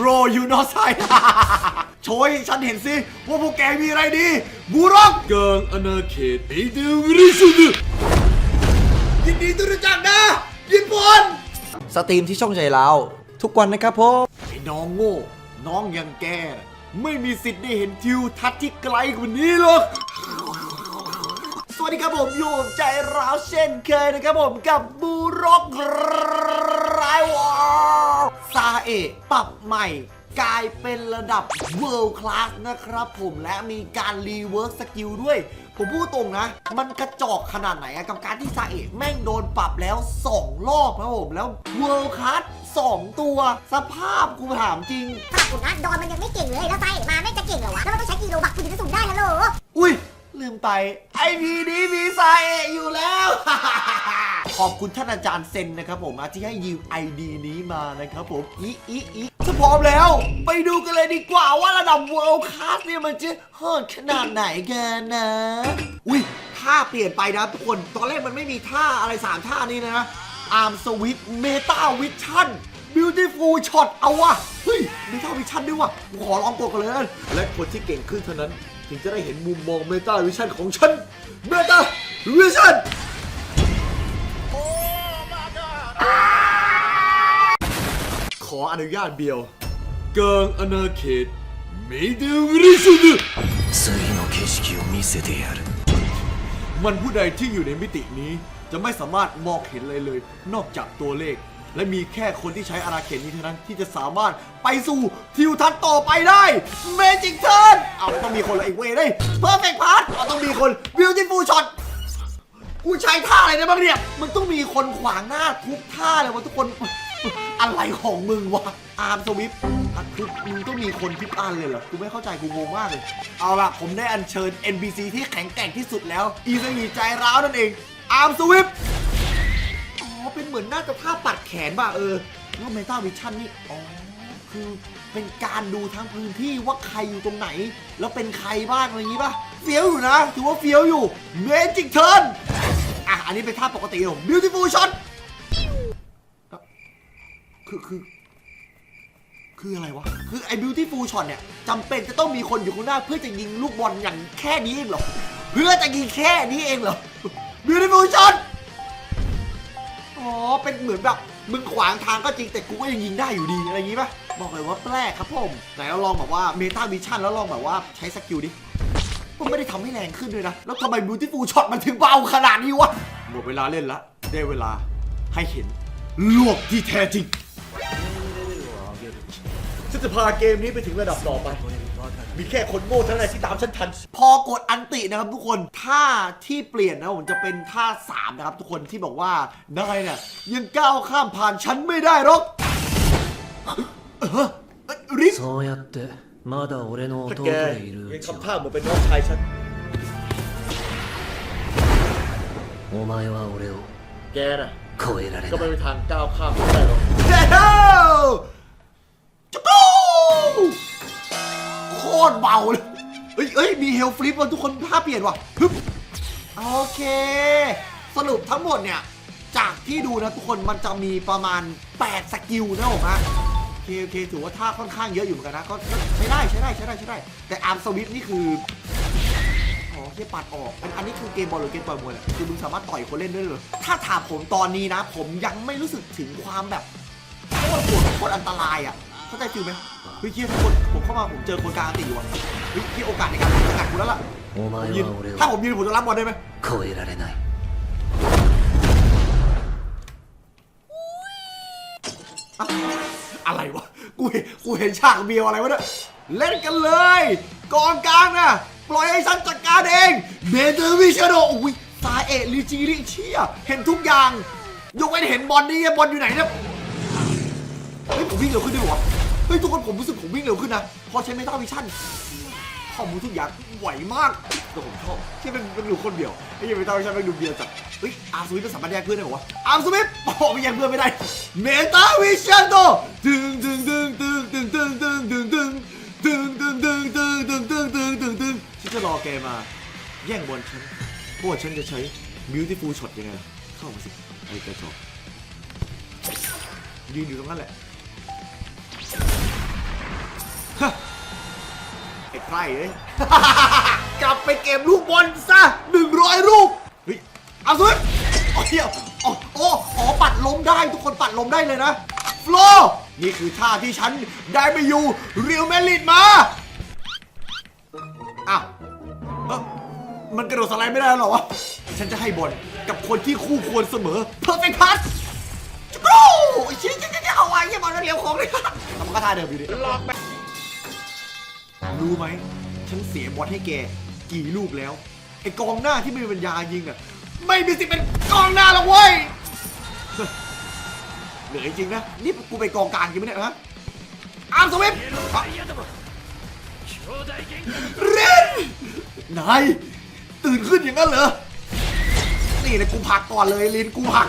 bro you not side โชยฉันเห็นสิ ว่าพวกแกมีอะไรดี บูร็อกกลางอาณาเขตไอเดวิสุดยินดีต้อนรับจากนะญี่ปุ่นสตรีมที่ช่องใจเราทุกวันนะครับผมไอ้น้องโง่ น้องยังแกน่ะไม่มีสิทธิ์ได้เห็นทิวทัศน์ที่ไกลกว่านี้หรอก สวัสดีครับผมอยู่กับใจร้าวเช่นเคยนะครับผมกับบูร็อกไรวอล ซาเอะปรับใหม่กลายเป็นระดับ World Class นะครับผมและมีการรีเวิร์สสกิลด้วย ผมพูดตรงนะ มันกระจอกขนาดไหนอะกับการที่ซาเอะแม่งโดนปรับแล้ว 2 รอบนะผม แล้ว World Class 2 ตัว สภาพกูถามจริงขนาดผมนะดอนมันยังไม่เก่งเลยแล้วไซมาไม่งจะเก่งเหรอวะ แล้วมันต้องใช้กิโลบักคุณถึงจะสุ่มได้ฮัลโหลอุ้ย ลืมไปไอพีนี้มีซาเอะอยู่แล้ว ขอบคุณท่านอาจารย์เซนนะครับผมที่ให้ยืมไอดีนี้มานะครับผมอีอีอีถ้าพร้อมแล้ว ไปดูกันเลยดีกว่าว่าระดับ World Class เนี่ยมันจะโหดขนาดไหนกันนะ อุ้ยท่าเปลี่ยนไปนะทุกคนตอนแรกมันไม่มีท่าอะไร 3 ท่านี้นะอาร์มสวิตเมตาวิชั่น Beautiful Shot เอาวะเฮ้ยเมตาวิชั่นด้วยวะขอลองกดกันเลยนะและคนที่เก่งขึ้นเท่านั้น ถึงจะได้เห็นมุมมองเมตาวิชั่นของฉันเมตาวิชั่น ขออนุญาตเบียว เกิงอนาเขตไม่เด้ริสุดมันผู้ใดที่อยู่ในมิตินี้ จะไม่สามารถมองเห็นอะไรเลย นอกจากตัวเลข และมีแค่คนที่ใช้อาณาเขตนี้เท่านั้นที่จะสามารถไปสู่ทิวทัศน์ต่อไปได้เมจิกเทิร์นเอาต้องมีคนละอีกเว้ยได้เพอร์เฟกพาร์ทเอาต้องมีคนบิวตี้ฟูช็อตกูใช้ท่าอะไรนะบ้างเนี่ย มันต้องมีคนขวางหน้าทุกท่าเลยวะทุกคน อะไรของมึงวะ อาร์มสวิปอะคือมึงต้องมีคนทุกอันเลยเหรอ กูไม่เข้าใจกูงงมากเลย เอาล่ะ ผมได้อัญเชิญ NPC ที่แข็งแกร่งที่สุดแล้ว อีสงีใจร้าวนั่นเอง อาร์มสวิปอ๋อ เป็นเหมือนน่าจะท่าปัดแขนป่ะเออแล้วเมตาวิชั่นนี่ อ๋อ คือเป็นการดูทั้งพื้นที่ว่าใครอยู่ตรงไหน แล้วเป็นใครบ้างอะไรอย่างงี้ป่ะ เฟี้ยวอยู่นะ ถือว่าเฟี้ยวอยู่ Magic Turn อะ อันนี้เป็นท่าปกติของ Beautiful Shot คือคือ คืออะไรวะ คือไอ้ Beautiful Shot เนี่ยจำเป็นจะต้องมีคนอยู่ข้างหน้า เพื่อจะยิงลูกบอลอย่างแค่นี้เองเหรอ เพื่อจะยิงแค่นี้เองเหรอ Beautiful Shot อ๋อ เป็นเหมือนแบบ มึงขวางทางก็จริงแต่กูก็ยังยิงได้อยู่ดี อะไรอย่างงี้ปะบอกเลยว่าแปลกครับผมไหนเราลองแบบว่าเมตาวิชั่นแล้วลองแบบว่าใช้สกิลดิมันไม่ได้ทำให้แรงขึ้นด้วยนะ แล้วทำไม Beautiful Shot มันถึงเบาขนาดนี้วะ หมดเวลาเล่นละ ได้เวลาให้เห็นโลกที่แท้จริง ฉันจะพาเกมนี้ไปถึงระดับต่อไป มีแค่คนโง่เท่านั้นที่ตามฉันทัน พอกดอันตินะครับทุกคนท่าที่เปลี่ยนนะผมจะเป็นท่า 3 นะครับทุกคนที่บอกว่านายเนี่ยยังก้าวข้ามผ่านฉันไม่ได้หรอกเออเอ้ยริส そうやってまだ俺の ถ้า 弟 แก がいる ยัง うち ทำท่า は เหมือนเป็นน้องชายฉัน お前は俺を แกน่ะ 超えられ ก็ な ไม่ い มีทางก้าวข้ามฉันได้หรอก ฮ้จุกูโคตรเบาเลยเอ้ยเอ้ยมีเฮลฟลิปว่ะทุกคนท่าเปลี่ยนว่ะฮึบโอเค สรุปทั้งหมดเนี่ย จากที่ดูนะทุกคนมันจะมีประมาณ 8 สกิลนะผมฮะโอเคโอเคถือว่าท่าค่อนข้างเยอะอยู่เหมือนกันนะก็ใช้ได้ใช้ได้ใช้ได้ใช้ได้ แต่อาร์มสวิฟนี่คืออ๋อเฮียปัดออกอันอันนี้คือเกมบอลหรือเกมต่อยมวยเนี่ยคือมึงสามารถต่อยคนเล่นได้เลยถ้าถามผมตอนนี้นะ ผมยังไม่รู้สึกถึงความแบบ คตรอันตรายอะเข้าใจฟิลไหมเฮ้ยเฮียทุกคนผมเข้ามาผมเจอคนกลางตีอยู่อะเฮ้ยโอกาสในการจะกัดกูแล้วล่ะยืนถ้าผมยืนผมจะรับบอลได้ไหมอะไรวะกูกูเห็นฉากเบียวอะไรวะเนี่ยเล่นกันเลยกองกลางน่ะปล่อยไอ้ซันจัดการเองเบเดอร์วิชโดอุ้ยซาเอลิจิริเชียเห็นทุกอย่าง ยกเว้เห็นบอลนี่บอลอยู่ไหนเนี่ย เฮ้ยผมวิ่งเร็วขึ้นด้วยวะเฮ้ยทุกคนผมรู้สึกผมวิ่งเร็วขึ้นนะพอใช้เมตาวิชั่นข้อมูลทุกอย่างไหวมากแต่ผมชอบที่เป็นเป็นอยู่คนเดียวไอ้ยังเมตาวิชั่นเป็นดูเดียวจัดเฮ้ยอาร์มสวิตเป็นสามารถแยกเพื่อนได้หรอวะอาร์มสวิตโอ้โหไม่แยกเพื่อนไม่ได้เมตาวิชั่นโตตึงตึงตึงตึงตึงตึงตึงตึงตึงตึงตึงตึงตึงตึงตึงตึงตึงตึงฉันจะรอแกมา แย่งบอลฉันเพราะว่าฉันจะใช้ beautiful shot ยังไงล่ะเข้ามาสิไอ้กระจอกยืนอยู่ตรงนั้นแหละ รเอ้ย กลับไปเก็บลูกบอลซะหนึ่งร้อยลูกเฮ้ยเอาสุดโอ้ยโอ้โอ้อ๋อปัดลมได้ทุกคนปัดลมได้เลยนะโฟลว์นี่คือท่าที่ฉันได้ไปอยู่เรียวแมดริดมาอ้าวเอ้ามันกระโดดสไลด์ไม่ได้หรอวะ ฉันจะให้บอลกับคนที่คู่ควรเสมอ perfect pass จุ๊กรูชี้ชี้ชี้เอาไว้ยี่บอลเร็วของเลยแต่มันก็ท่าเดิมอยู่ดิลอกไป รู้ไหม ฉันเสียบอลให้แกกี่ลูกแล้ว ไอกองหน้าที่ไม่มีปัญญายิงอะ ไม่มีสิทธิ์เป็นกองหน้าหรอกเว้ย เหนื่อยจริงนะ นี่กูไปกองกลางจริงไหมเนี่ยฮะ อาร์มสวิฟเรนนาย ตื่นขึ้นอย่างนั้นเหรอ นี่เลยกูผักก่อนเลยลินกูผัก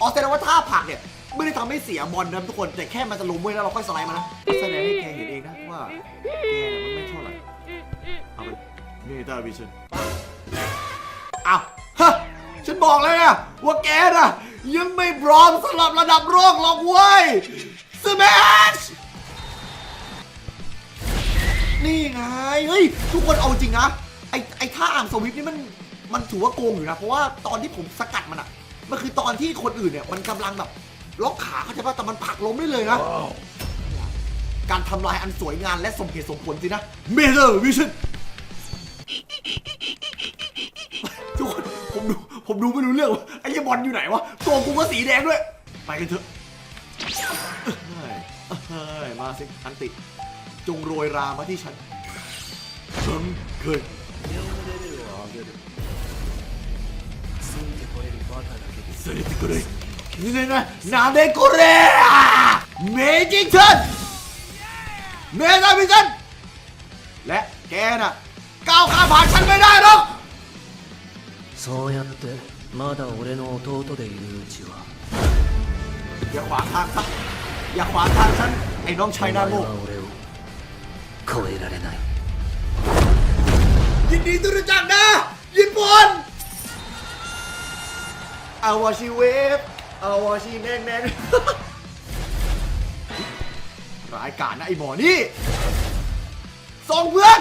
อ๋อแสดงว่าท่าผักเนี่ย ไม่ได้ทำให้เสียบอลนะทุกคน แต่แค่มันจะล้มเว้ยแล้วเราค่อยสไลด์มานะแสดงให้แกเห็นเองนะว่าแกมันไม่เท่าไหร่เอาไปเมตาวิชันอ้าวฮะฉันบอกเลยนะว่าแกน่ะยังไม่พร้อมสำหรับระดับโลกหรอกเว้ยสแมชนี่ไง เฮ้ย ทุกคนเอาจริงนะ ไอไอท่าอ่างสวิฟนี่มันมันถือว่าโกงอยู่นะ เพราะว่าตอนที่ผมสกัดมันอะมันคือตอนที่คนอื่นเนี่ยมันกำลังแบบ ล็อกขาเขาจะว่าแต่มันผลักล้มได้เลยนะ การทำลายอันสวยงามและสมเหตุสมผลสินะเมเ o อร์วิชั่นทุกคนผมดูผมดูไม่รู้เรื่องว่าไอ้ยบอลอยู่ไหนวะตัวกูก็สีแดงด้วย ไปกันเถอะเฮ้มาสิอันติ จงโรยรามาที่ฉันฉันเคยเสร็จกูเลย นี่เลยนะนาเดโกเรเมจิกชันเมทาวิชันและแกน่ะก้าวข้ามผ่านฉันไม่ได้หรอก そうやってまだ俺の弟でいるうちは อย่าขวางทางฉันอย่าขวางทางฉัน ไอ้น้องชาย お นา 前 โง่ は俺を超えられない ยินดีที่รู้จักนะ ญี่ปุ่นอาวาชิเวฟ เอาวาชิแนงแนงร้ายการนะไอ้หมอนี่ส่งเพื่อน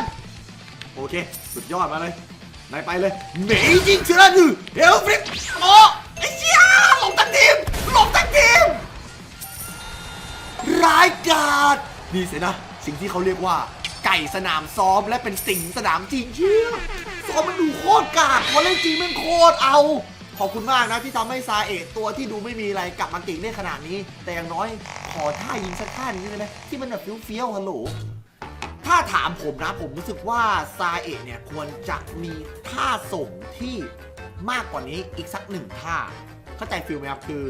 โอเค สุดยอดมาเลยนายไปเลยเมจิงเชลันยูเฮลฟริกโอไอ้เชี่ยหลงทั้งทีมหลงทั้งทีมร้ายกาจนี่สินะ สิ่งที่เขาเรียกว่า ไก่สนามซ้อมและเป็นสิงสนามจริงเชี่ยซ้อมมันดูโคตรกากพอเล่นจริงมันโคตรเอา ขอบคุณมากนะที่ทำให้ซาเอะตัวที่ดูไม่มีอะไรกลับมาเก่งได้ขนาดนี้ แต่อย่างน้อยขอท่ายิงสักท่านี้ได้ไหมที่มันแบบเฟี้ยวๆฮัลโหลถ้าถามผมนะผมรู้สึกว่าซาเอะเนี่ยควรจะมีท่าส่งที่มากกว่านี้อีกสักหนึ่งท่า เข้าใจฟิลไหมครับคือ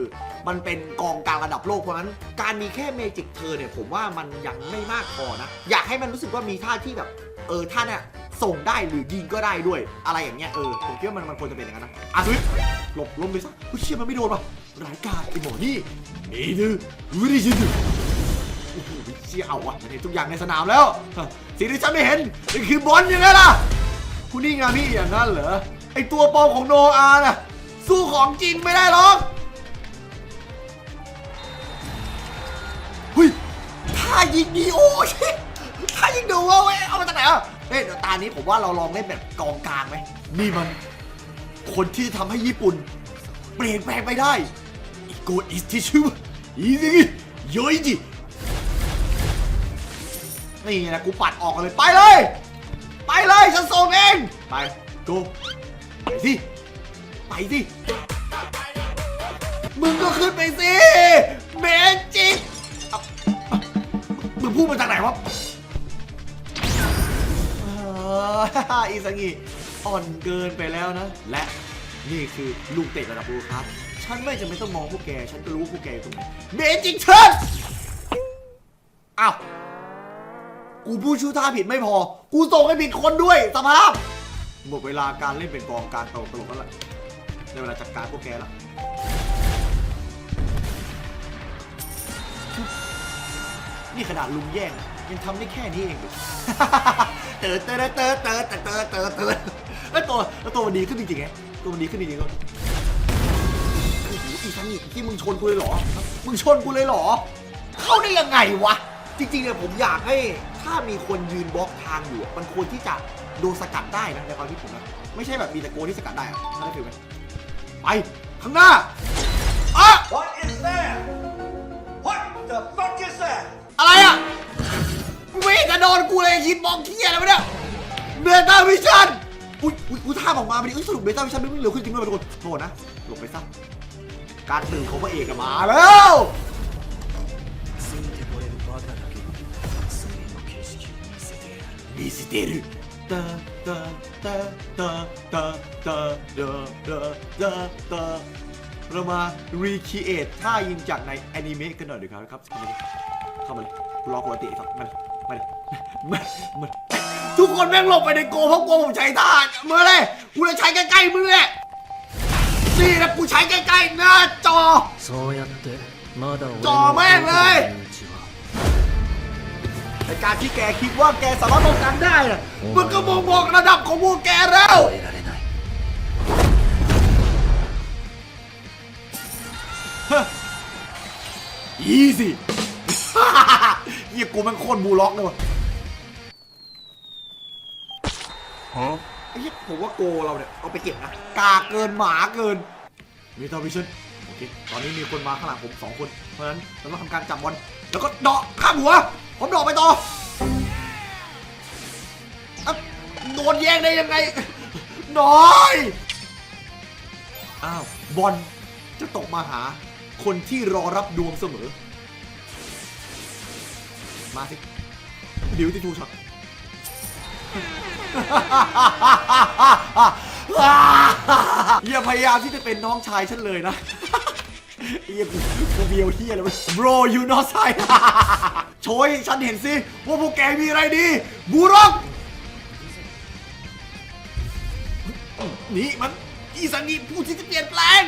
มันเป็นกองกลางระดับโลกเพราะฉะนั้น การมีแค่เมจิกเธอเนี่ยผมว่ามันยังไม่มากพอนะ อยากให้มันรู้สึกว่ามีท่าที่แบบ เออท่าเนี่ย ส่งได้หรือยิงก็ได้ด้วยอะไรอย่างเงี้ยเออผมคิดว่ามันมันควรจะเป็นอย่างนั้นนะอะสวิตหลบล้มไปซะเฮ้ยเชี่ยมันไม่โดนว่ะรายกาจไอ้หมอนี่นี่ดื้อวิริชินโอ้โหเชี่ยเอาวะมันเห็นทุกอย่างในสนามแล้วสิ่งที่ฉันไม่เห็นนี่คือบอลยังไงล่ะคุณนี่งานพี่อย่างนั้นเหรอไอตัวปลอมของโนอาห์น่ะสู้ของจริงไม่ได้หรอกเฮ้ยท่ายิงดีโอ้ชิท่ายิงดูว่าเว้เอามาจากไหนอะ เฮ้ยเดี๋ยวตานี้ผมว่าเราลองเล่นแบบกองกลางไหมนี่มัน คนที่ทำให้ญี่ปุ่น เปลี่ยนแปลงไปได้อีโกอิสทิชูอีซิโยอิจินี่นะกูปัดออกเลยไปเลย ไปเลยฉันส่งเองไปกูไปสิไปสิมึงก็ขึ้นไปสิ ออีสังีอ่อนเกินไปแล้วนะ และนี่คือลูกเตะระดับโลครับ ฉันไม่จำเป็นต้องมองพวกแก ฉันก็รู้ว่าพวกแกอยู่ตรงไหนเมจิกเชิญอ้าวกูพูดชื่อท่าผิดไม่พอ กูส่งให้ผิดคนด้วยสภาพ หมดเวลาการเล่นเป็นกองการตลกตลกแล้วล่ะได้เวลาจัดการพวกแกแล้วนี่ขนาดลุงแย่งยังทำได้แค่นี้เอง เลยเติร์ดเติร์ดเติร์ดเติร์ดเติร์ดเติร์ดเติร์ดแล้วตัวแล้วตัวมันดีขึ้นจริงๆไงตัวมันดีขึ้นจริงๆก็โอ้โหอีทั้งนี้ที่มึงชนกูเลยเหรอ มึงชนกูเลยเหรอ เข้าได้ยังไงวะ จริงๆเนี่ยผมอยากให้ถ้ามีคนยืนบล็อกทางอยู่อะมันควรที่จะโดนสกัดได้นะในความคิดผมนะไม่ใช่แบบมีแต่โกที่สกัดได้อะถ้าได้ฟิลไหมไปข้างหน้าอะ What is that? What the fuck is that? อะไรอะไม่ เวทจะโดนกูเลยคิดมองเที่ยแล้วเนี่ยเบต้าวิชันอุ้ยอุ้ยอุ้ยท่าออกมาพอดีอุ้ยสรุปเบต้าวิชันไม่เหลือขึ้นจริงด้วยทุกคนโทษนะหลบไปซะการตื่นของพระเอกมาแล้วมีสเตอรุตาตาตาตาตาตาตาตาตาตาเรามา recreate ท่ายิงจากในแอนิเมะกันหน่อยดีครับครับเข้ามาเลยเข้ามาเลยกรอปกติครับมัน มาดิมามาทุกคนแม่งหลบไปในโกเพราะโกผมใช้ท่ามือเลยกูจะใช้ใกล้ๆมือเลยนี่นะกูใช้ใกล้ๆนะจอจอแม่งเลยในการที่แกคิดว่าแกสามารถป้องกันได้น่ะมันก็มองบอกระดับของพวกแกแล้วอีซี่ เฮียกูแมันโคตรบูลล็อกเลยว่ะไอ้เฮียผมว่าโกเราเนี่ยเอาไปเก็บนะกาเกินหมาเกินมีทอวิชั่นโอเคตอนนี้มีคนมาข้างหลังผมสองคน เพราะฉะนั้นเราต้องทำการจับบอลแล้วก็เดาะข้ามหัว ผมเดาะไปต่ออะโดนแย่งได้ยังไง น้อย อ้าว บอลจะตกมาหา คนที่รอรับดวงเสมอ มาสิดิวที่ทูช็อตอย่าพยายามที่จะเป็นน้องชายฉันเลยนะเอียกูกูเบียวเฮียเลย bro you not side โชยฉันเห็นสิ ว่าพวกแกมีอะไรดี บูรอกนี่มันอีสันนี่ผู้ที่จะเปลี่ยนแปลง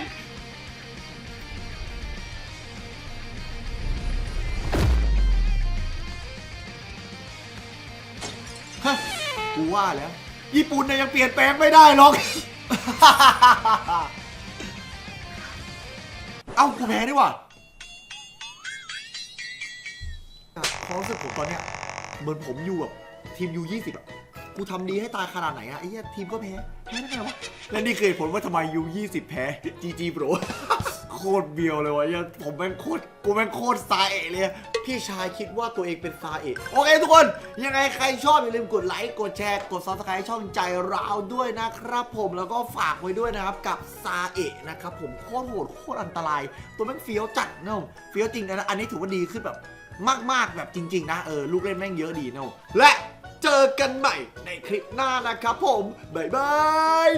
ูว่าแล้ว ญี่ปุ่นเนี่ยยังเปลี่ยนแปลงไม่ได้หรอก เอ้ากูแพ้ดีกว่าความรู้สึกผมตอนเนี้ยเหมือนผมอยู่แบบทีมยู20อะกูทำดีให้ตายขนาดไหนอะไอ้เหี้ยทีมก็แพ้ แพ้ได้ไงวะ และนี่คือเหตุผลว่าทำไมยู20แพ้ GG Bro โคตรเบียวเลยวะเหี้ยผมแม่งโคตรกูแม่งโคตรซาเอะเลย พี่ชายคิดว่าตัวเองเป็นซาเอะโอเคทุกคน ยังไงใครชอบอย่าลืมกดไลค์ กดแชร์ กด subscribe ช่องใจเราด้วยนะครับผม แล้วก็ฝากไว้ด้วยนะครับกับซาเอะนะครับผมโคตรโหดโคตรอันตราย ตัวแม่งเฟี้ยวจัดเนาะเฟี้ยวจริงนะ อันนี้ถือว่าดีขึ้นแบบมาก ๆ แบบจริง ๆ นะ เออ ลูกเล่นแม่งเยอะดีเนาะและเจอกันใหม่ในคลิปหน้านะครับผม บ๊ายบาย